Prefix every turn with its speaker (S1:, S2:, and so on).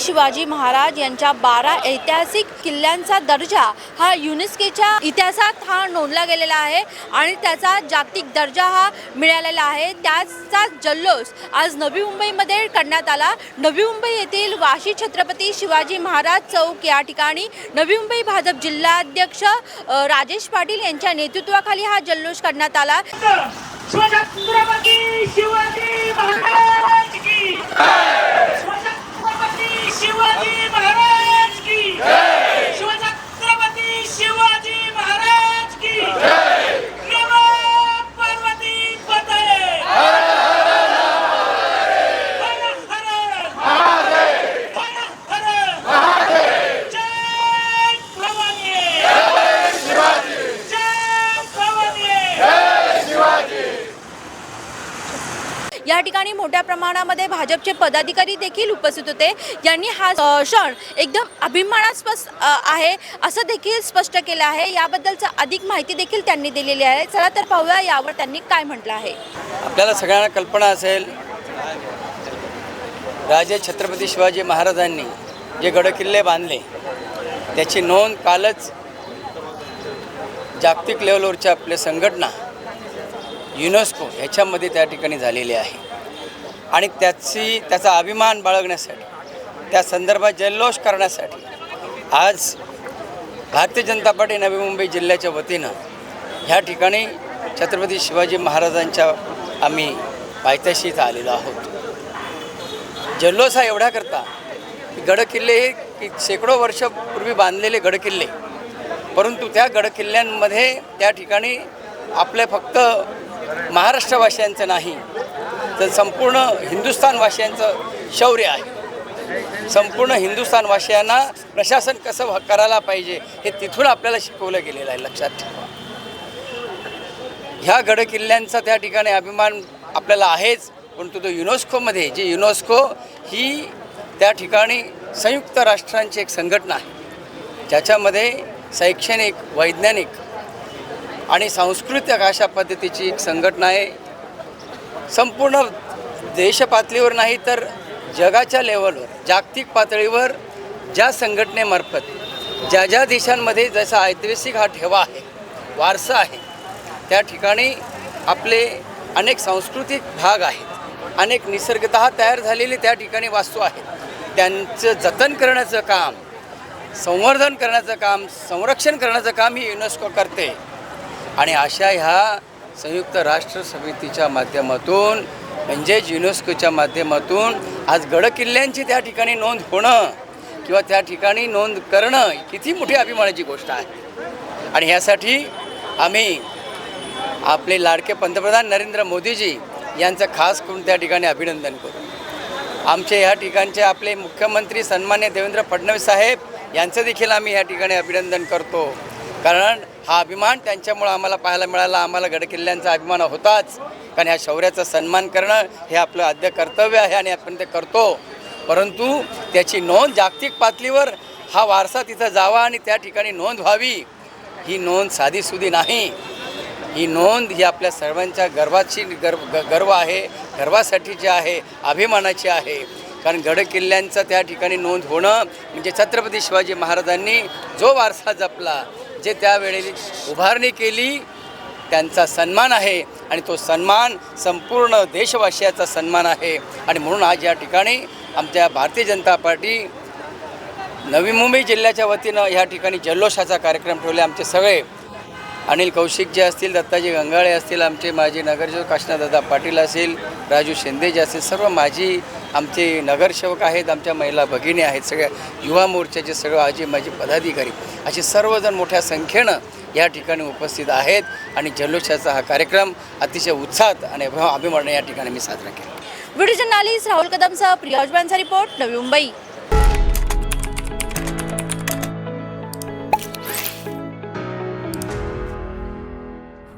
S1: शिवाजी महाराज यांच्या बारा ऐतिहासिक किल्ल्यांचा दर्जा हा युनेस्कोच्या इतिहासात हा नोंदला गेलेला आहे आणि त्याचा जागतिक दर्जा हा मिळालेला आहे. त्याचा जल्लोष आज नवी मुंबईमध्ये करण्यात आला. नवी मुंबई येथील वाशी छत्रपती शिवाजी महाराज चौक या ठिकाणी नवी मुंबई भाजप जिल्हाध्यक्ष राजेश पाटील यांच्या नेतृत्वाखाली हा जल्लोष करण्यात आला.
S2: शिवाजी महाराज की शिवाजी महाराज की शिवछत्रपती शिवाजी महाराज की नमो पार्वती पतये हर हर हर हर जय भवानी जय भवानी
S1: या ठिकाणी मोठ्या प्रमाणामध्ये भाजपचे पदाधिकारी देखील उपस्थित होते. यांनी हा क्षण एकदम अभिमानास्पद आहे असं देखील स्पष्ट केलं आहे. याबद्दलचं अधिक माहिती देखील त्यांनी दिलेली आहे. चला तर पाहूया यावर त्यांनी काय म्हटलं आहे.
S3: आपल्याला सगळ्यांना कल्पना असेल राजे छत्रपती शिवाजी महाराजांनी जे गडकिल्ले बांधले त्याची नोंद कालच जागतिक लेवलवरच्या आपल्या संघटना युनेस्को ह्याच्यामध्ये त्या ठिकाणी झालेली आहे. आणि त्याची त्याचा अभिमान बाळगण्यासाठी त्या संदर्भात जल्लोष करण्यासाठी आज भारतीय जनता पार्टी नवी मुंबई जिल्ह्याच्या वतीनं ह्या ठिकाणी छत्रपती शिवाजी महाराजांच्या आम्ही पायथ्याशी इथं आलेलो आहोत. जल्लोष हा एवढा करता की गडकिल्ले हे की शेकडो वर्षापूर्वी बांधलेले गडकिल्ले परंतु त्या गडकिल्ल्यांमध्ये त्या ठिकाणी आपल्या फक्त महाराष्ट्रवासियांचं नाही तर संपूर्ण हिंदुस्थानवासियांचं शौर्य आहे. संपूर्ण हिंदुस्थानवासियांना प्रशासन कसं करायला पाहिजे हे तिथून आपल्याला शिकवलं गेलेलं आहे लक्षात ठेवा. ह्या गडकिल्ल्यांचा त्या ठिकाणी अभिमान आपल्याला आहेच परंतु तो युनेस्कोमध्ये जी युनेस्को ही त्या ठिकाणी संयुक्त राष्ट्रांची एक संघटना आहे. ज्याच्यामध्ये शैक्षणिक वैज्ञानिक आणि सांस्कृतिक अशा पद्धतीची एक संघटना आहे. संपूर्ण देशपातळीवर नाही तर जगाच्या लेवलवर जागतिक पातळीवर ज्या संघटनेमार्फत ज्या ज्या देशांमध्ये जसा ऐतिहासिक हा ठेवा आहे वारसा आहे त्या ठिकाणी आपले अनेक सांस्कृतिक भाग आहेत अनेक निसर्गत तयार झालेले त्या ठिकाणी वास्तू आहेत. त्यांचं जतन करण्याचं काम संवर्धन करण्याचं काम संरक्षण करण्याचं काम ही युनेस्को करते. आणि अशा ह्या संयुक्त राष्ट्र समितीच्या माध्यमातून म्हणजेच युनेस्कोच्या माध्यमातून आज गडकिल्ल्यांची त्या ठिकाणी नोंद होणं किंवा त्या ठिकाणी नोंद करणं किती मोठी अभिमानाची गोष्ट आहे. आणि ह्यासाठी आम्ही आपले लाडके पंतप्रधान नरेंद्र मोदीजी यांचं खास करून त्या ठिकाणी अभिनंदन करू. आमचे ह्या ठिकाणचे आपले मुख्यमंत्री सन्मान्य देवेंद्र फडणवीस साहेब यांचं देखील आम्ही ह्या ठिकाणी अभिनंदन करतो. कारण हा अभिमान त्यांच्यामुळं आम्हाला पाहायला मिळाला. आम्हाला गडकिल्ल्यांचा अभिमान होताच. कारण ह्या शौर्याचा सन्मान करणं हे आपलं आद्य कर्तव्य आहे आणि आपण ते करतो. परंतु त्याची नोंद जागतिक पातळीवर हा वारसा तिथं जावा आणि त्या ठिकाणी नोंद व्हावी. ही नोंद साधीसुधी नाही. ही नोंद ही आपल्या सर्वांच्या गर्वाची गर्व ग- गर्व आहे. गर्वासाठीची आहे अभिमानाची आहे. कारण गडकिल्ल्यांचं त्या ठिकाणी नोंद होणं म्हणजे छत्रपती शिवाजी महाराजांनी जो वारसा जपला जे त्यावेळी उभारणी केली त्यांचा सन्मान आहे आणि तो सन्मान संपूर्ण देशवासियाचा सन्मान आहे. आणि म्हणून आज या ठिकाणी आमच्या भारतीय जनता पार्टी नवी मुंबई जिल्ह्याच्या वतीनं ह्या ठिकाणी जल्लोषाचा कार्यक्रम ठेवले आमचे सगळे. अनिल कौशिक जे असतील दत्ताजी गंगाळे असतील आमचे माजी नगरसेवक काशनादादा पाटील असेल राजू शिंदे जे असतील सर्व माजी आमचे नगरसेवक आहेत आमच्या महिला भगिनी आहेत सगळ्या युवा मोर्चाचे सगळं आजी माझी पदाधिकारी असे सर्वजण मोठ्या संख्येनं या ठिकाणी उपस्थित आहेत आणि जल्लोषाचा हा कार्यक्रम अतिशय उत्साहात आणि अभिमानाने या ठिकाणी मी साजरा केला.
S1: व्हिडिओ जर्नालिस्ट राहुल कदमसह प्रिया रिपोर्ट नवी मुंबई.